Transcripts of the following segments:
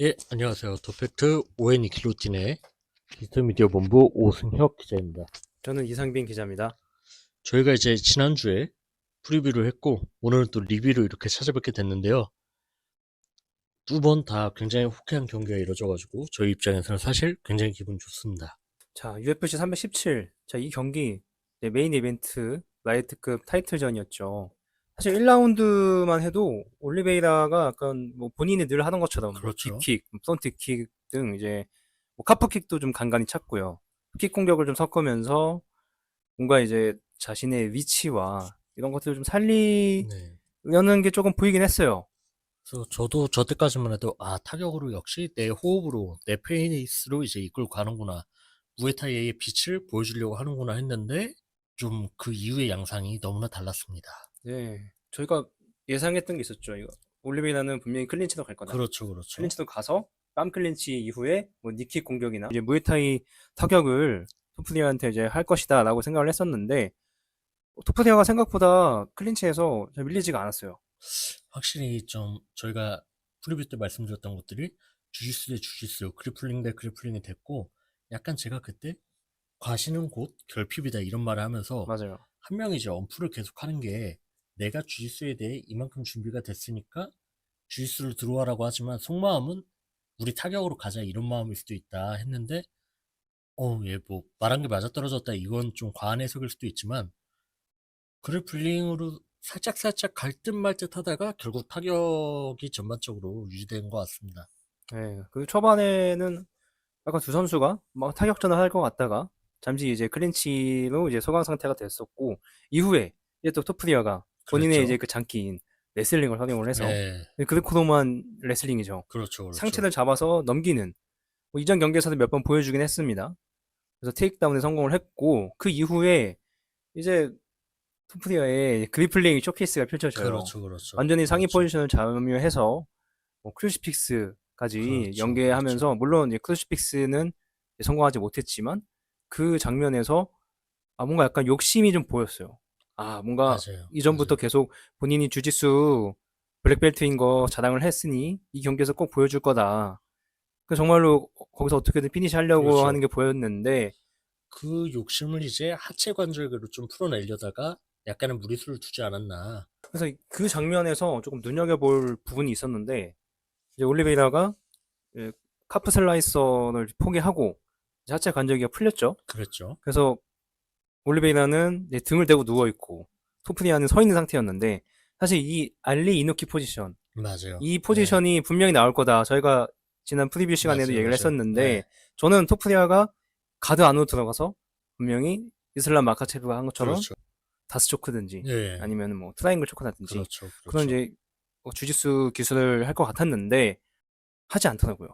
예, 안녕하세요. 더팩트 오앤이 킬로틴의 디지털 미디어 본부 오승혁 기자입니다. 저는 이상빈 기자입니다. 저희가 이제 지난주에 프리뷰를 했고, 오늘은 또 리뷰로 이렇게 찾아뵙게 됐는데요. 두 번 다 굉장히 호쾌한 경기가 이뤄져가지고, 저희 입장에서는 사실 굉장히 기분 좋습니다. 자, UFC 317. 자, 이 경기 이제 메인 이벤트 라이트급 타이틀전이었죠. 사실 1라운드만 해도 올리베이라가 약간 뭐 본인이 늘 하던 것처럼 뭐 그렇죠. 딥킥, 프론트킥 등 이제 뭐 카프킥도 좀 간간히 찾고요. 킥 공격을 좀 섞으면서 뭔가 이제 자신의 위치와 이런 것들을 좀 살리려는 네. 게 조금 보이긴 했어요. 그래서 저도 저 때까지만 해도, 아, 타격으로 역시 내 호흡으로, 내 페이스로 이제 이끌고 가는구나. 무에타이의 빛을 보여주려고 하는구나 했는데, 좀 그 이후의 양상이 너무나 달랐습니다. 네. 저희가 예상했던 게 있었죠. 이거 올리베이라는 분명히 클린치로 갈 거다. 그렇죠, 그렇죠. 클린치도 가서 뺨 클린치 이후에 뭐 니킥 공격이나 이제 무에타이 타격을 토프디아한테 이제 할 것이다라고 생각을 했었는데 토프디아가 생각보다 클린치에서 잘 밀리지가 않았어요. 확실히 좀 저희가 프리뷰 때 말씀드렸던 것들이 주짓수 대 주짓수, 그리플링 대 그리플링이 됐고 약간 제가 그때 과시는 곧 결핍이다 이런 말을 하면서 맞아요. 한 명이 이제 엄프를 계속 하는 게 내가 주짓수에 대해 이만큼 준비가 됐으니까 주짓수를 들어와라고 하지만 속마음은 우리 타격으로 가자 이런 마음일 수도 있다 했는데 어, 얘뭐 말한 게 맞아떨어졌다 이건 좀 과한 해석일 수도 있지만 그래플링으로 살짝 살짝 갈듯 말 듯 하다가 결국 타격이 전반적으로 유지된 것 같습니다. 네. 그 초반에는 약간 두 선수가 막 타격전을 할 것 같다가 잠시 이제 클린치로 이제 소강 상태가 됐었고 이후에 이제 또 토프디아가 본인의 그랬죠. 이제 그 장기인 레슬링을 활용을 해서 네, 그렇고도만 레슬링이죠. 그렇죠, 그렇죠. 상체를 잡아서 넘기는 뭐 이전 경기에서도 몇 번 보여주긴 했습니다. 그래서 테이크다운에 성공을 했고 그 이후에 이제 토프디아의 그리플링 쇼케이스가 펼쳐져요. 그렇죠, 그렇죠. 완전히 상위 그렇죠. 포지션을 점유해서 뭐 크루시픽스까지 그렇죠, 연계하면서 물론 이제 크루시픽스는 성공하지 못했지만 그 장면에서 아 뭔가 약간 욕심이 좀 보였어요. 아 뭔가 맞아요. 이전부터 맞아요. 계속 본인이 주짓수 블랙벨트인 거 자랑을 했으니 이 경기에서 꼭 보여줄 거다. 그 정말로 거기서 어떻게든 피니시 하려고 그렇죠. 하는 게 보였는데 그 욕심을 이제 하체 관절계로 좀 풀어내려다가 약간의 무리수를 두지 않았나. 그래서 그 장면에서 조금 눈여겨볼 부분이 있었는데 이제 올리베이라가 예, 카프 슬라이서를 포기하고 이제 하체 관절기가 풀렸죠. 그랬죠. 그래서 올리베이라는 이제 등을 대고 누워 있고 토프니아는 서 있는 상태였는데 사실 이 알리 이노키 포지션 맞아요. 이 포지션이 분명히 나올 거다. 저희가 지난 프리뷰 시간에도 맞아요, 얘기를 맞아요. 했었는데 네. 저는 토프니아가 가드 안으로 들어가서 분명히 이슬람 마카체브가 한 것처럼 그렇죠. 다스 초크든지 예. 아니면 뭐 트라이앵글 초크라든지 그렇죠. 그런 그렇죠. 이제 뭐 주짓수 기술을 할 것 같았는데 하지 않더라고요.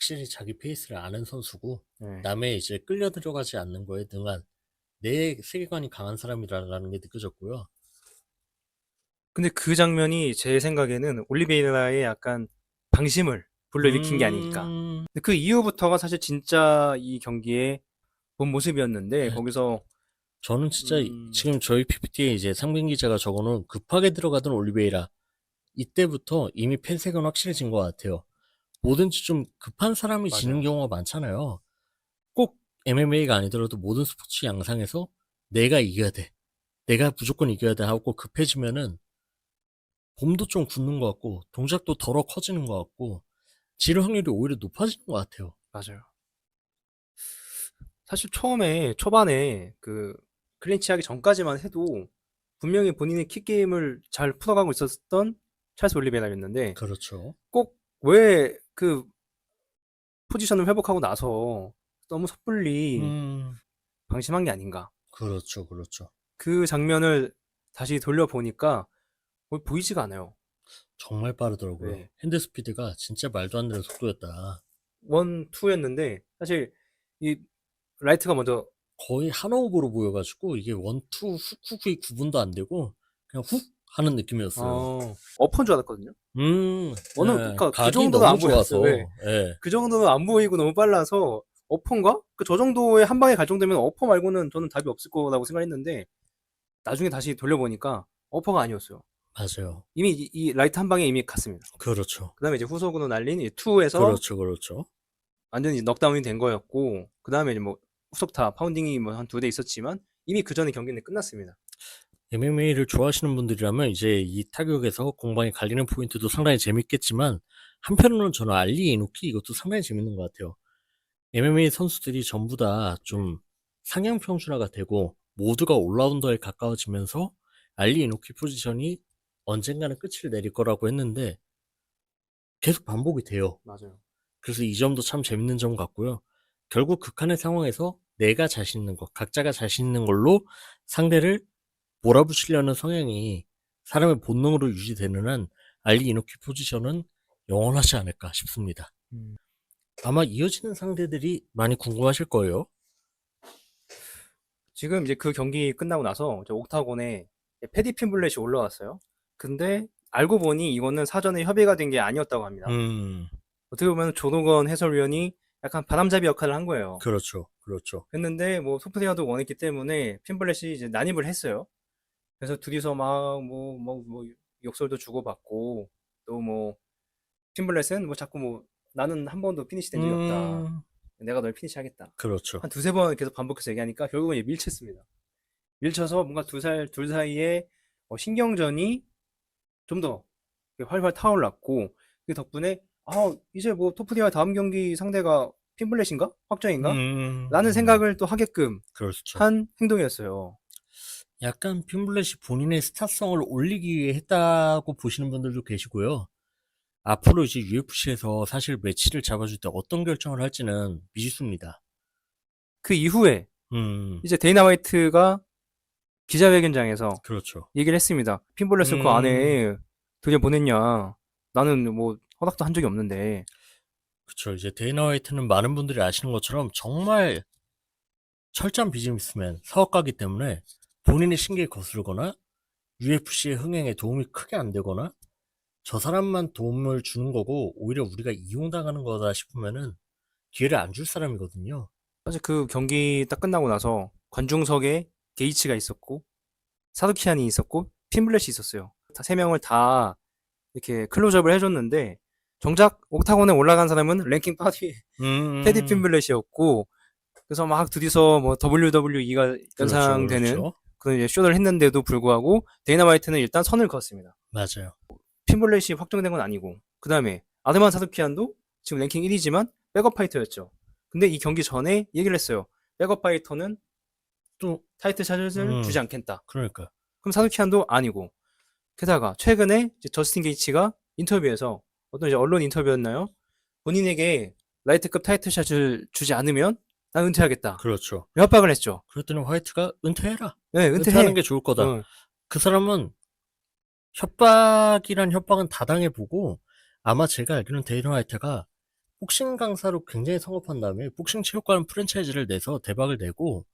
확실히 자기 페이스를 아는 선수고 네. 남의 이제 끌려 들어가지 않는 거에 능한 내 세계관이 강한 사람이라는 게 느껴졌고요. 근데 그 장면이 제 생각에는 올리베이라의 약간 방심을 불러일으킨 게 아닐까. 음, 근데 그 이후부터가 사실 진짜 이 경기의 본 모습이었는데 네. 거기서 저는 진짜 이- 음. 지금 저희 PPT에 이제 상빈 기자가 적어놓은 급하게 들어가던 올리베이라 이때부터 이미 팬색은 확실해진 것 같아요. 뭐든지 좀 급한 사람이 지는 맞아요. 경우가 많잖아요. 꼭 MMA가 아니더라도 모든 스포츠 양상에서 내가 이겨야 돼. 내가 무조건 이겨야 돼 하고 급해지면은 몸도 좀 굳는 것 같고 동작도 덜어 커지는 것 같고 지를 확률이 오히려 높아지는 것 같아요. 맞아요. 사실 처음에 초반에 그 클린치 하기 전까지만 해도 분명히 본인의 킥 게임을 잘 풀어가고 있었던 찰스 올리베이라였는데 그렇죠. 꼭 왜 그 포지션을 회복하고 나서 너무 섣불리 음, 방심한 게 아닌가. 그렇죠, 그렇죠. 그 장면을 다시 돌려보니까 뭐 보이지가 않아요. 정말 빠르더라고요. 네. 핸드 스피드가 진짜 말도 안 되는 속도였다. 원, 투였는데 사실 이 라이트가 먼저 거의 한 호흡으로 보여가지고 이게 원, 투, 훅, 훅이 구분도 안 되고 그냥 훅 하는 느낌이었어요. 어, 어퍼인 줄 알았거든요. 음, 어느- 네, 그러니까 그 각이 정도가 너무 안 보였어요. 좋아서, 네. 예. 그 정도는 안 보이고 너무 빨라서 어퍼인가? 그 저 정도의 한 방에 갈 정도면 어퍼 말고는 저는 답이 없을 거라고 생각했는데 나중에 다시 돌려보니까 어퍼가 아니었어요. 맞아요. 이미 이, 이 라이트 한 방에 이미 갔습니다. 그렇죠. 그다음에 이제 후속으로 날린 2에서 그렇죠, 그렇죠. 완전히 넉다운이 된 거였고 그다음에 이제 뭐 후속타 파운딩이 뭐 한 두 대 있었지만 이미 그 전에 경기는 끝났습니다. MMA를 좋아하시는 분들이라면 이제 이 타격에서 공방이 갈리는 포인트도 상당히 재밌겠지만 한편으로는 저는 알리 이노키 이것도 상당히 재밌는 것 같아요. MMA 선수들이 전부 다 좀 상향 평준화가 되고 모두가 올라운더에 가까워지면서 알리 이노키 포지션이 언젠가는 끝을 내릴 거라고 했는데 계속 반복이 돼요. 맞아요. 그래서 이 점도 참 재밌는 점 같고요. 결국 극한의 상황에서 내가 자신 있는 것, 각자가 자신 있는 걸로 상대를 몰아붙이려는 성향이 사람의 본능으로 유지되는 한 알리 이노키 포지션은 영원하지 않을까 싶습니다. 음. 아마 이어지는 상대들이 많이 궁금하실 거예요. 지금 이제 그 경기 끝나고 나서 저 옥타곤에 패디 핀블렛이 올라왔어요. 근데 알고 보니 이거는 사전에 협의가 된 게 아니었다고 합니다. 음, 어떻게 보면 조동건 해설위원이 약간 바람잡이 역할을 한 거예요. 그렇죠, 그렇죠. 했는데 뭐 소프트웨어도 원했기 때문에 핀블렛이 이제 난입을 했어요. 그래서 둘이서 막 뭐 뭐 뭐 욕설도 주고받고 또뭐 핀블렛은 뭐 자꾸 뭐 나는 한 번도 피니시 된 적이 없다. 음, 내가 널 피니시하겠다. 그렇죠. 한 두세 번 계속 반복해서 얘기하니까 결국은 밀쳤습니다. 밀쳐서 뭔가 두 살, 둘 사이에 어, 신경전이 좀 더 활활 타올랐고 그 덕분에 아 이제 뭐 토프디와 다음 경기 상대가 핀블렛인가? 확정인가? 음, 라는 음, 생각을 또 하게끔 그렇죠. 한 행동이었어요. 약간 핀블렛이 본인의 스타성을 올리기 위해 했다고 보시는 분들도 계시고요. 앞으로 이제 UFC에서 사실 매치를 잡아줄 때 어떤 결정을 할지는 미지수입니다. 그 이후에 음, 이제 데이나 화이트가 기자회견장에서 그렇죠. 얘기를 했습니다. 핀블렛을 그 음. 안에 들여 보냈냐? 나는 뭐 허락도 한 적이 없는데 그쵸. 이제 데이나 화이트는 많은 분들이 아시는 것처럼 정말 철저한 비즈니스맨, 사업가기 때문에 본인의 신기에 거스르거나 UFC의 흥행에 도움이 크게 안 되거나 저 사람만 도움을 주는 거고 오히려 우리가 이용당하는 거다 싶으면은 기회를 안 줄 사람이거든요. 사실 그 경기 딱 끝나고 나서 관중석에 게이츠가 있었고 사두키안이 있었고 핀블렛이 있었어요. 다 세 명을 다 이렇게 클로즈업을 해줬는데 정작 옥타곤에 올라간 사람은 랭킹 파티 음, 테디 핀블렛이었고 그래서 막 둘이서 뭐 WWE가 그렇죠, 연상되는 그렇죠. 제 쇼를 했는데도 불구하고 데이나 화이트는 일단 선을 그었습니다. 맞아요. 핀블렛이 확정된 건 아니고 그 다음에 아드만 사두키안도 지금 랭킹 1위지만 백업 파이터였죠. 근데 이 경기 전에 얘기를 했어요. 백업 파이터는 또 타이틀 샷을 음. 주지 않겠다. 그러니까 그럼 사두키안도 아니고 게다가 최근에 이제 저스틴 게이츠가 인터뷰에서 어떤 이제 언론 인터뷰였나요? 본인에게 라이트급 타이틀 샷을 주지 않으면 난 은퇴하겠다. 그렇죠. 협박을 했죠. 그랬더니 화이트가 은퇴해라. 네, 은퇴하는 은퇴해. 게 좋을 거다. 어, 그 사람은 협박이란 협박은 다 당해보고 아마 제가 알기로는 데이너 화이트가 복싱 강사로 굉장히 성업한 다음에 복싱 체육관 프랜차이즈를 내서 대박을 내고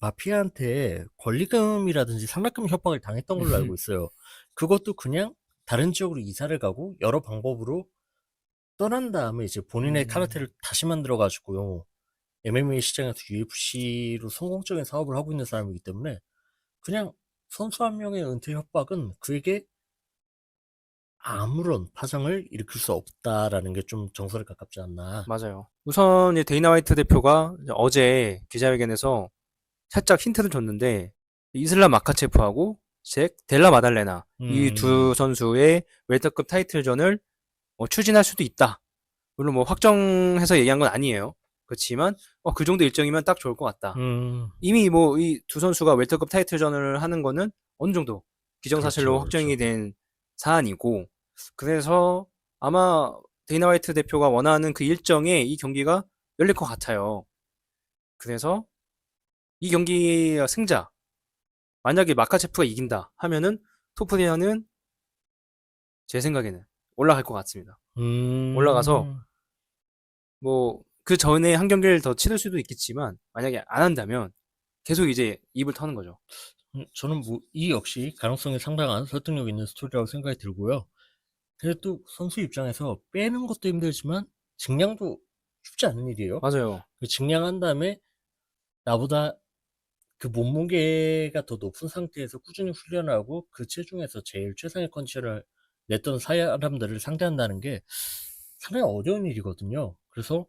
마피아한테 권리금이라든지 상납금 협박을 당했던 걸로 알고 있어요. 그것도 그냥 다른 지역으로 이사를 가고 여러 방법으로 떠난 다음에 이제 본인의 음. 카르텔을 다시 만들어가지고요. MMA 시장에서 UFC로 성공적인 사업을 하고 있는 사람이기 때문에 그냥 선수 한 명의 은퇴 협박은 그에게 아무런 파장을 일으킬 수 없다라는 게 좀 정설에 가깝지 않나. 맞아요. 우선 이제 데이나 화이트 대표가 어제 기자회견에서 살짝 힌트를 줬는데 이슬람 마카체프하고 잭 델라 마달레나 이 음. 두 선수의 웰터급 타이틀전을 뭐 추진할 수도 있다. 물론 뭐 확정해서 얘기한 건 아니에요. 그렇지만 어, 그 정도 일정이면 딱 좋을 것 같다. 음, 이미 뭐 이 두 선수가 웰터급 타이틀전을 하는 거는 어느 정도 기정사실로 그렇죠, 확정이 그렇죠. 된 사안이고 그래서 아마 데이나 화이트 대표가 원하는 그 일정에 이 경기가 열릴 것 같아요. 그래서 이 경기의 승자 만약에 마카체프가 이긴다 하면은 토프디아는 제 생각에는 올라갈 것 같습니다. 음. 올라가서 뭐 그 전에 한 경기를 더 치를 수도 있겠지만 만약에 안 한다면 계속 이제 입을 터는 거죠. 음, 저는 뭐 이 역시 가능성이 상당한 설득력 있는 스토리라고 생각이 들고요. 근데 또 선수 입장에서 빼는 것도 힘들지만 증량도 쉽지 않은 일이에요. 맞아요. 그 증량한 다음에 나보다 그 몸무게가 더 높은 상태에서 꾸준히 훈련하고 그 체중에서 제일 최상의 컨디션을 냈던 사람들을 상대한다는 게 상당히 어려운 일이거든요. 그래서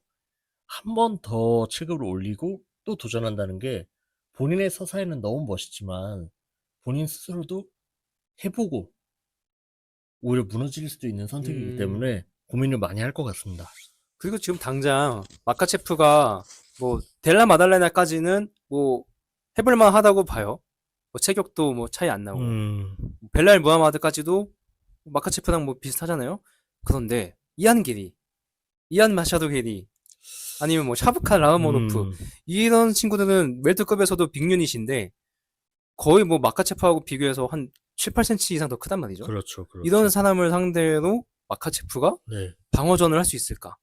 한 번 더 체급을 올리고 또 도전한다는 게 본인의 서사에는 너무 멋있지만 본인 스스로도 해보고 오히려 무너질 수도 있는 선택이기 음. 때문에 고민을 많이 할 것 같습니다. 그리고 지금 당장 마카체프가 뭐 델라 마달레나까지는 뭐 해볼만 하다고 봐요. 뭐 체격도 뭐 차이 안 나고 음, 벨랄 무하마드까지도 마카체프랑 뭐 비슷하잖아요. 그런데 이안 게리, 이안 마샤도 게리, 아니면 뭐 샤브카 라흐모노프 음, 이런 친구들은 웰터급에서도 빅유닛인데 거의 뭐 마카체프하고 비교해서 한 7, 8cm 이상 더 크단 말이죠. 그렇죠, 그렇죠. 이런 사람을 상대로 마카체프가 네, 방어전을 할 수 있을까?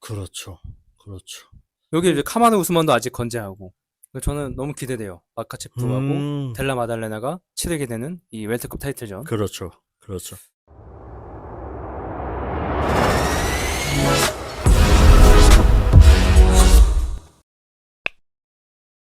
그렇죠, 그렇죠. 여기 이제 카마르 우스만도 아직 건재하고 저는 너무 기대돼요. 마카체프하고 음, 델라 마달레나가 치르게 되는 이 웰터급 타이틀전. 그렇죠, 그렇죠.